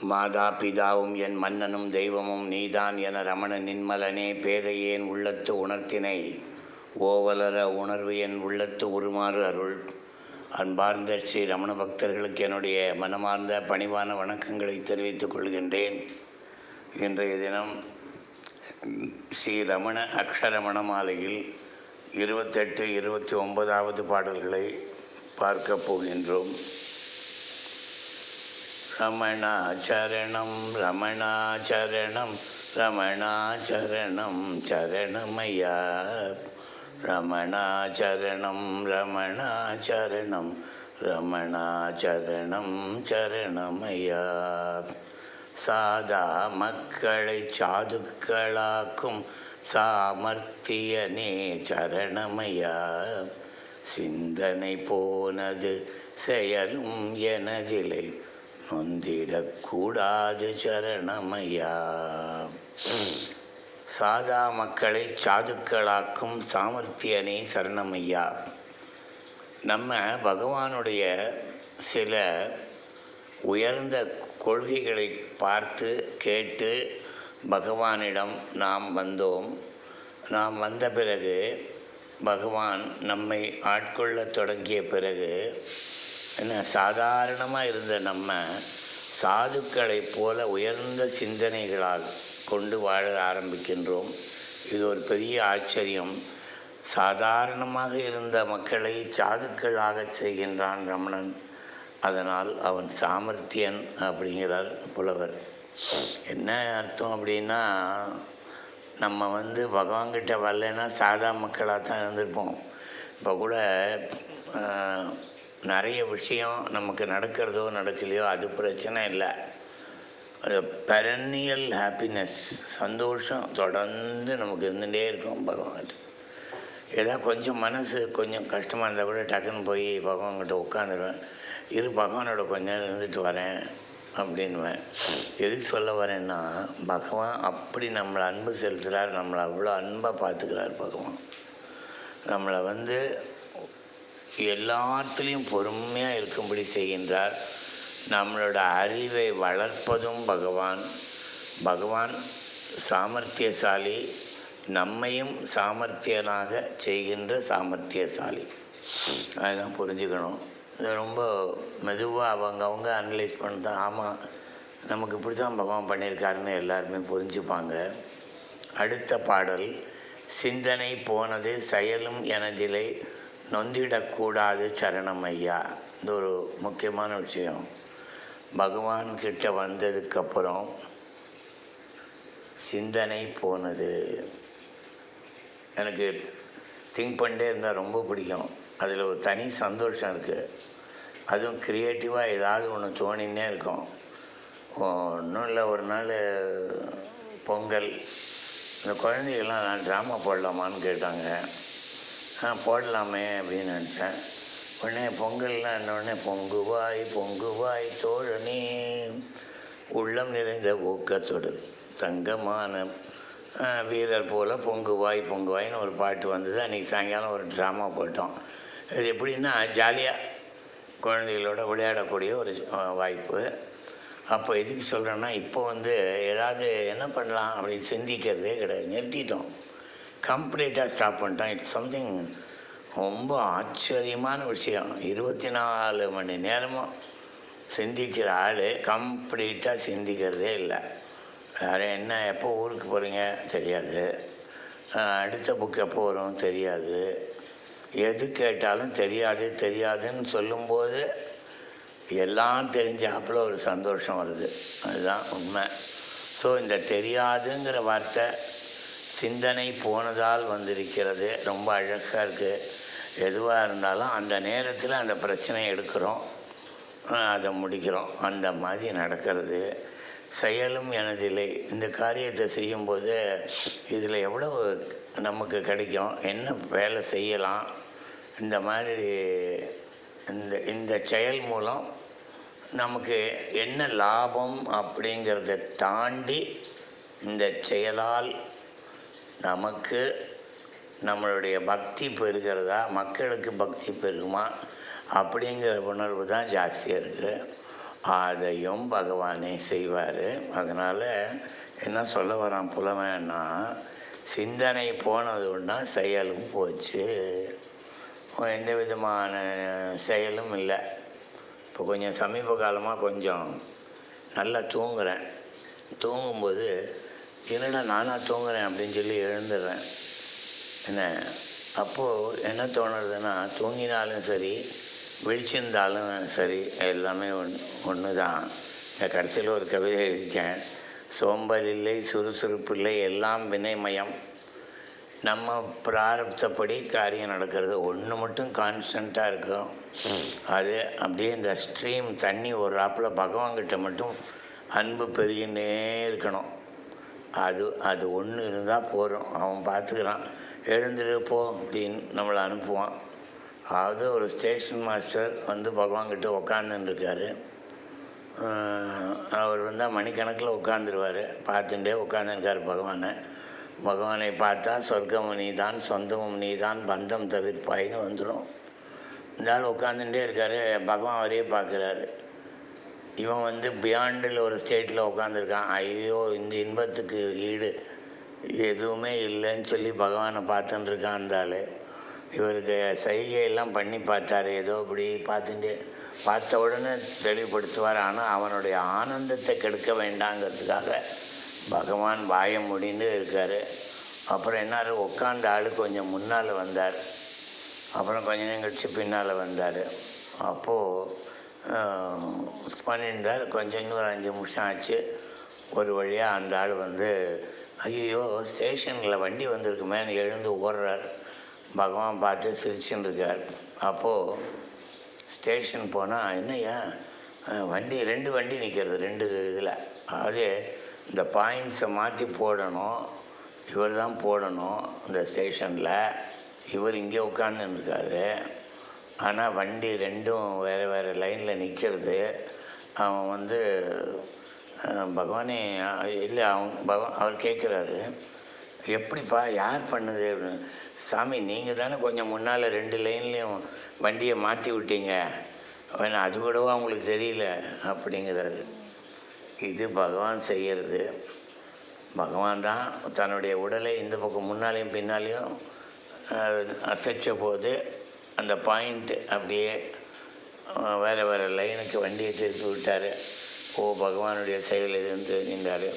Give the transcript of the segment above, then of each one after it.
மாதா பிதாவும் என் மன்னனும் தெய்வமும் நீதான் என ரமண நின்மலனே பேதையேன் உள்ளத்து உணர்த்தினை. ஓவலர உணர்வு என் உள்ளத்து உருமாறு அருள். அன்பார்ந்த ஸ்ரீ ரமண பக்தர்களுக்கு என்னுடைய மனமார்ந்த பணிவான வணக்கங்களை தெரிவித்துக் கொள்கின்றேன். இன்றைய தினம் ஸ்ரீ ரமண அக்ஷரமண மாலையில் இருபத்தெட்டு இருபத்தி ஒன்பதாவது பாடல்களை பார்க்க போகின்றோம். ரமணாச்சரணம் ரமணாச்சரணம் ரமணாச்சரணம் சரணமையா ரமணாச்சரணம் ரமணாச்சரணம் ரமணாச்சரணம் சரணமையா சாதா மக்களை சாதுக்களாக்கும் சாமர்த்தியனே சரணமையா சிந்தனை போனது செயலும் எனதிலை நொந்திடக்கூடாது சரணமையா? சாதா மக்களை சாதுக்களாக்கும் சாமர்த்தியனே சரணமையா? நம்ம பகவானுடைய சில உயர்ந்த கொள்கைகளை பார்த்து கேட்டு பகவானிடம் நாம் வந்தோம். நாம் வந்த பிறகு பகவான் நம்மை ஆட்கொள்ளத் தொடங்கிய பிறகு என்ன சாதாரணமாக இருந்த நம்ம சாதுக்களைப் போல உயர்ந்த சிந்தனைகளால் கொண்டு வாழ ஆரம்பிக்கின்றோம். இது ஒரு பெரிய ஆச்சரியம். சாதாரணமாக இருந்த மக்களை சாதுக்களாகச் செய்கின்றான் ரமணன். அதனால் அவன் சாமர்த்தியன் அப்படிங்கிறார் புலவர். என்ன அர்த்தம் அப்படின்னா நம்ம வந்து பகவான்கிட்ட வரலைன்னா சாதா மக்களாக தான் இருந்திருப்போம். இப்போ கூட நிறைய விஷயம் நமக்கு நடக்கிறதோ நடக்கலையோ அது பிரச்சனை இல்லை. அது பெரன்னியல் ஹாப்பினஸ் சந்தோஷம் தொடர்ந்து நமக்கு இருந்துகிட்டே இருக்கும் பகவான்கிட்ட. ஏதாவது கொஞ்சம் மனசு கொஞ்சம் கஷ்டமாக இருந்தால் கூட டக்குன்னு போய் பகவான்கிட்ட உட்காந்துருவேன். இரு பகவானோட கொஞ்ச நேரம் இருந்துட்டு வரேன் அப்படின்வேன் எதுக்கு சொல்ல வரேன்னா பகவான் அப்படி நம்மளை அன்பு செலுத்துகிறார் நம்மளை அவ்வளோ அன்பாக பார்த்துக்கிறார் பகவான். நம்மளை வந்து எல்லாத்துலேயும் பொறுமையாக இருக்கும்படி செய்கின்றார். நம்மளோட அறிவை வளர்ப்பதும் பகவான். பகவான் சாமர்த்தியசாலி நம்மையும் சாமர்த்தியனாக செய்கின்ற சாமர்த்தியசாலி. அதுதான் புரிஞ்சுக்கணும். இது ரொம்ப மெதுவாக அவங்க அவங்க அனலைஸ் பண்ணி ஆமாம் நமக்கு இப்படி தான் பகவான் பண்ணியிருக்காருன்னு எல்லாருமே புரிஞ்சுப்பாங்க. அடுத்த பாடல் சிந்தனை போனது செயலும் எனதிலை நொந்திடக்கூடாது சரணம் ஐயா இது ஒரு முக்கியமான விஷயம். பகவான் கிட்ட வந்ததுக்கப்புறம் சிந்தனை போனது. எனக்கு திங்க் பண்ணிட்டே இருந்தால் ரொம்ப பிடிக்கும். அதில் ஒரு தனி சந்தோஷம் இருக்குது அதுவும் க்ரியேட்டிவாக ஏதாவது ஒன்று தோணின்னே இருக்கும். ஒன்றும் இல்லை ஒரு நாள் பொங்கல். இந்த குழந்தைகள்லாம் நான் ட்ராமா போடலாமான்னு கேட்டாங்க. ஆ போடலாமே அப்படின்னு நினச்சேன். உடனே பொங்கல்லாம் என்னோடனே பொங்குவாய் பொங்குவாய் தோழனே உள்ளம் நிறைந்த ஊக்கத்தோடு தங்கமான வீரர் போல் பொங்குவாய் பொங்குவாய்னு ஒரு பாட்டு வந்தது. அன்றைக்கி சாயங்காலம் ஒரு ட்ராமா போட்டோம். இது எப்படின்னா ஜாலியாக குழந்தைகளோட விளையாடக்கூடிய ஒரு வாய்ப்பு. அப்போ எதுக்கு சொல்கிறேன்னா இப்போ வந்து ஏதாவது என்ன பண்ணலாம் அப்படின்னு சிந்திக்கிறதே கிடையாது. நிறுத்திட்டோம். கம்ப்ளீட்டாக ஸ்டாப் பண்ணிட்டோம். இட்ஸ் சம்திங் ரொம்ப ஆச்சரியமான விஷயம். இருபத்தி நாலு மணி நேரமும் சிந்திக்கிற ஆள் கம்ப்ளீட்டாக சிந்திக்கிறதே இல்லை. வேறு என்ன எப்போ ஊருக்கு போகிறீங்க தெரியாது. அடுத்த புக் எப்போ வரும்? தெரியாது. எது கேட்டாலும் தெரியாது தெரியாதுன்னு சொல்லும்போது எல்லாம் தெரிஞ்சாப்புல ஒரு சந்தோஷம் வருது. அதுதான் உண்மை. ஸோ இந்த தெரியாதுங்கிற வார்த்தை சிந்தனை போனதால் வந்திருக்கிறது. ரொம்ப அழகாக இருக்குது எதுவாக இருந்தாலும் அந்த நேரத்தில் அந்த பிரச்சனையை எடுக்கிறோம். அதை முடிக்கிறோம். அந்த மாதிரி நடக்கிறது. செயலும் எனதில்லை. இந்த காரியத்தை செய்யும்போது இதில் எவ்வளவு நமக்கு கிடைக்கும்? என்ன வேலை செய்யலாம்? இந்த மாதிரி இந்த இந்த செயல் மூலம் நமக்கு என்ன லாபம் அப்படிங்கிறத தாண்டி இந்த செயலால் நமக்கு நம்மளுடைய பக்தி பெருகிறதா? மக்களுக்கு பக்தி பெருகுமா? அப்படிங்கிற உணர்வு தான் ஜாஸ்தியாக இருக்குது அதையும் பகவானே செய்வார். அதனால் என்ன சொல்ல வரான் புலவன்னா சிந்தனை போனது ஒன்றா செயலும் போச்சு. எந்த விதமான செயலும் இல்லை. இப்போ கொஞ்சம் சமீப காலமாக கொஞ்சம் நல்லா தூங்குகிறேன் தூங்கும்போது என்னடா நானாக தூங்குறேன் அப்படின்னு சொல்லி எழுந்துடுறேன். என்ன? அப்போது என்ன தோணுறதுன்னா தூங்கினாலும் சரி விழிச்சிருந்தாலும் சரி எல்லாமே ஒன்று ஒன்று தான் இந்த கடைசியில் ஒரு கவிதை இருக்கேன் சோம்பல் இல்லை சுறுசுறுப்பு இல்லை எல்லாம் வினைமயம். நம்ம பிராரப்தப்படி காரியம் நடக்கிறது. ஒன்று மட்டும் கான்ஸ்டண்ட்டாக இருக்கும். அது அப்படியே இந்த ஸ்ட்ரீம் தண்ணி ஒரு ஆப்பில் பகவான்கிட்ட மட்டும் அன்பு பெருகினே இருக்கணும். அது அது ஒன்று இருந்தால் போதும். அவன் பார்த்துக்கிறான் எழுந்துருப்போ அப்படின்னு நம்மளை அனுப்புவான். அதாவது ஒரு ஸ்டேஷன் மாஸ்டர் வந்து பகவான்கிட்ட உக்காந்துருக்காரு அவர் வந்தால் மணிக்கணக்கில் உட்காந்துருவார் பார்த்துட்டே உட்காந்துருக்கார் பகவானை. பகவானை பார்த்தா சொர்க்கம் நீ தான் சொந்தமும் நீ தான் பந்தம் தவிர்ப்பாயின்னு வந்துடும் இருந்தாலும் உட்காந்துட்டே இருக்கார். பகவான் அவரே பார்க்குறாரு இவன் வந்து பியாண்டில் ஒரு ஸ்டேட்டில் உட்காந்துருக்கான் ஐயோ இந்த இன்பத்துக்கு ஈடு. எதுவுமே இல்லைன்னு சொல்லி பகவானை பார்த்துட்டு இருக்கான் இவருக்கு சைகையெல்லாம் பண்ணி பார்த்தாரு. ஏதோ இப்படி பார்த்துட்டு பார்த்த உடனே தெளிவுபடுத்துவார். ஆனால் அவனுடைய ஆனந்தத்தை கெடுக்க வேண்டாங்கிறதுக்காக பகவான் வாய முடிந்து இருக்கார். அப்புறம் என்னார்? உட்காந்த ஆள் கொஞ்சம் முன்னால் வந்தார். அப்புறம் கொஞ்சம் நேரம் கழிச்சு பின்னால் வந்தார். அப்போது பண்ணியிருந்தார். கொஞ்சம் இன்னொரு அஞ்சு நிமிஷம் ஆச்சு. ஒரு வழியாக அந்த ஆள் வந்து ஐயோ ஸ்டேஷனில் வண்டி வந்திருக்குமேன்னு எழுந்து ஓடுறார். பகவான் பார்த்து சிரிச்சுன்னு இருக்கார் அப்போது ஸ்டேஷன் போனால் என்னய்யா வண்டி ரெண்டு வண்டி நிற்கிறது ரெண்டு இதில். அதாவது இந்த பாயிண்ட்ஸை மாற்றி போடணும். இவர் தான் போடணும் இந்த ஸ்டேஷனில். இவர் இங்கே உட்காந்துருக்காரு ஆனால் வண்டி ரெண்டும் வேறு வேறு லைனில் நிற்கிறது அவன் வந்து பகவானே இல்லை அவன் பகவான் அவர் கேட்குறாரு எப்படிப்பா யார் பண்ணுது? அப்படின்னு. சாமி நீங்கள் தானே கொஞ்சம் முன்னால் ரெண்டு லைன்லேயும் வண்டியை மாற்றி விட்டீங்க. வேணா அது கூடவா அவங்களுக்கு தெரியல? அப்படிங்கிறாரு. இது பகவான் செய்கிறது பகவான் தான் தன்னுடைய உடலை இந்த பக்கம் முன்னாலேயும் பின்னாலேயும் அசைச்ச போது அந்த பாயிண்ட் அப்படியே வேறு வேறு லைனுக்கு வண்டியை திருப்பி விட்டார். ஓ பகவானுடைய செயல் இதுன்னு தெரிஞ்சின்றார்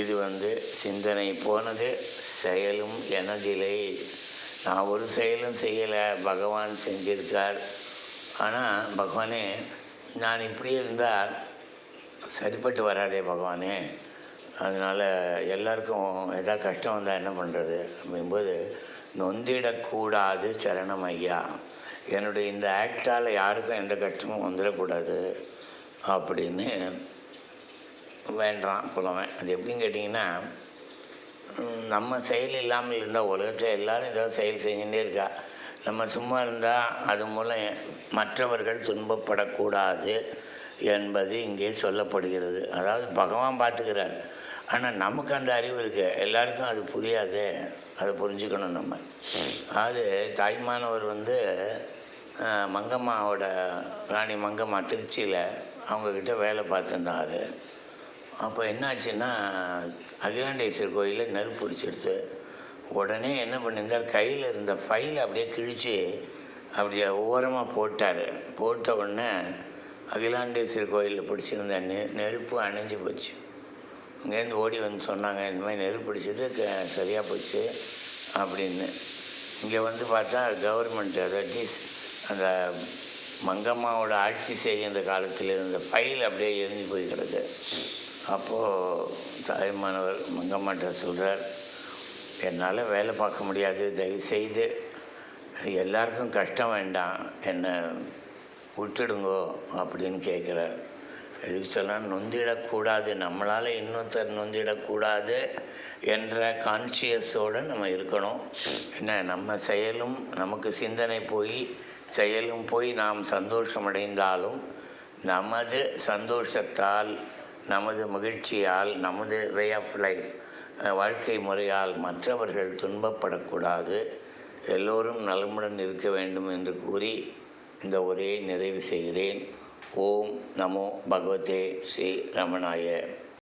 இது வந்து சிந்தனை போனது செயலும் எனதில்லை நான் ஒரு செயலும் செய்யலை பகவான் செஞ்சிருக்கார். ஆனால் பகவானே நான் இப்படி இருந்தால் சரிப்பட்டு வராதே பகவானே. அதனால் எல்லாருக்கும் எதாவது கஷ்டம் வந்தால் என்ன பண்ணுறது அப்படிங்கும்போது நொந்திடக்கூடாது சரணம் ஐயா என்னுடைய இந்த ஆக்டால் யாருக்கும் எந்த கஷ்டமும் வந்துடக்கூடாது அப்படின்னு வேண்டாம் புலவன். அது எப்படின்னு கேட்டிங்கன்னா நம்ம செயல் இல்லாமல் இருந்தால் உலகத்தில் எல்லாரும் ஏதாவது செயல் செஞ்சுட்டே இருக்கா? நம்ம சும்மா இருந்தால் அது மூலம் மற்றவர்கள் துன்பப்படக்கூடாது என்பது இங்கே சொல்லப்படுகிறது. அதாவது பகவான் பார்த்துக்கிறார். ஆனால் நமக்கு அந்த அறிவு இருக்குது எல்லாருக்கும் அது புரியாது. அதை புரிஞ்சுக்கணும் நம்ம. அது தாய்மானவர் வந்து மங்கம்மாவோட ராணி மங்கம்மா திருச்சியில் அவங்கக்கிட்ட வேலை பார்த்துருந்தாரு. அப்போ என்னாச்சுன்னா அகிலாண்டேஸ்வர் கோயிலில் நெருப்பு பிடிச்சிடுது உடனே என்ன பண்ணியிருந்தார் கையில் இருந்த ஃபைலை அப்படியே கிழித்து அப்படியே ஓரமாக போட்டார். போட்ட உடனே அகிலாண்டேஸ்வர் கோயிலில் பிடிச்சிருந்த நெ நெருப்பு அணைஞ்சு போச்சு. இங்கேருந்து ஓடி வந்து சொன்னாங்க இந்த மாதிரி நெருப்பு பிடிச்சது க சரியாக போச்சு அப்படின்னு. இங்கே வந்து பார்த்தா கவர்மெண்ட் அதாவது அந்த மங்கம்மாவோட ஆட்சி செய்கின்ற காலத்தில் இருந்த ஃபைல் அப்படியே எரிஞ்சு போய் கிடக்கு. அப்போது தாய்மானவர் மங்கம்மாட்ட சொல்கிறார் என்னால் வேலை பார்க்க முடியாது தயவு செய்து எல்லாருக்கும் கஷ்டம் வேண்டாம் என்னை விட்டுடுங்கோ அப்படின்னு கேட்குறார். எதுக்கு சொன்னால் நொந்திடக்கூடாது. நம்மளால் இன்னொருத்தர் நொந்திடக்கூடாது என்ற கான்சியஸோடு நம்ம இருக்கணும். என்ன நம்ம செயலும் நமக்கு சிந்தனை போய் செயலும் போய் நாம் சந்தோஷமடைந்தாலும் நமது சந்தோஷத்தால் நமது மகிழ்ச்சியால் நமது வே ஆஃப் லைஃப் வாழ்க்கை முறையால் மற்றவர்கள் துன்பப்படக்கூடாது. எல்லோரும் நலமுடன் இருக்க வேண்டும் என்று கூறி இந்த உரையை நிறைவு செய்கிறேன். ஓம் நமோ பகவதே ஸ்ரீ ரமணாய.